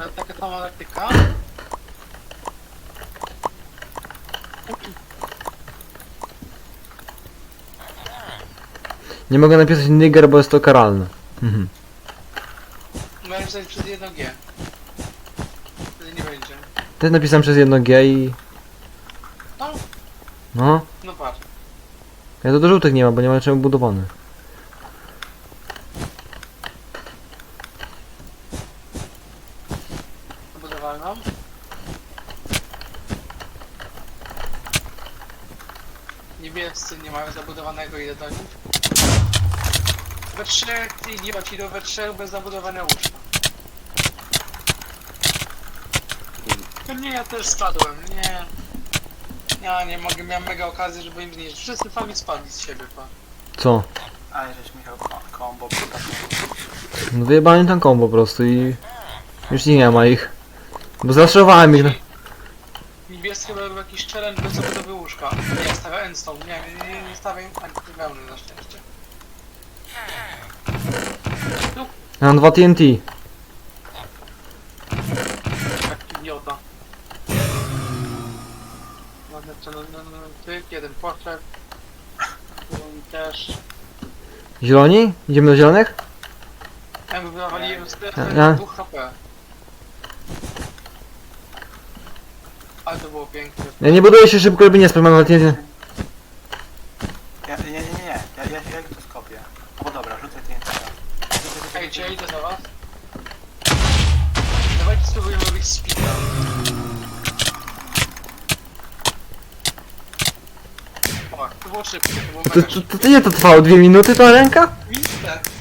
No, taka sama taktyka. Nie mogę napisać nigger, bo jest to karalne. Mhm. Miałem pisać przez jedno G. Wtedy nie będzie. Też napisałem przez jedno G i... No, No. no patrz. Ja to do żółtych nie ma, bo nie ma czemu budowany. Budowalną. Niebiescy nie mają zabudowanego ile do nich. We trzech, i nie ma ci do we trzech bez zabudowania łóżka. To nie, ja też spadłem, nie. Ja nie mogę, miałem mega okazję, żeby im zniszczyć. Wszyscy sami spadli z siebie, pa. Co? A żeś Michał ko- kombo pokazał. No wyjebałem tanką po prostu i... Już nie ma ich. Bo zaszowałem ich. Niebieski chyba był jakiś challenge bez zabudowy łóżka. Nie, stawia endstone. Nie, nie, nie, nie stawiam antywełny na szczęście. Ja mam dwa TNT. Jak idiota. Mam jeszcze no, no, no, typ, jeden portret. Drugi też. Zieloni? Idziemy do zielonych? Ja bym wywaliłem z Ja- ja, ja- 2 HP. Ale to było piękne. Ja nie buduję się szybko, żeby nie spać, mam na TNT. Ja, nie, nie, nie, nie. Ja, ja, ja to skopię. O dobra, rzucaj TNT. Czekajcie, ja idę do was. Dawajcie spróbujemy robić speeda. O, to było szybkie, to było To, mega to, to, to nie to trwało dwie minuty ta ręka? szybkie.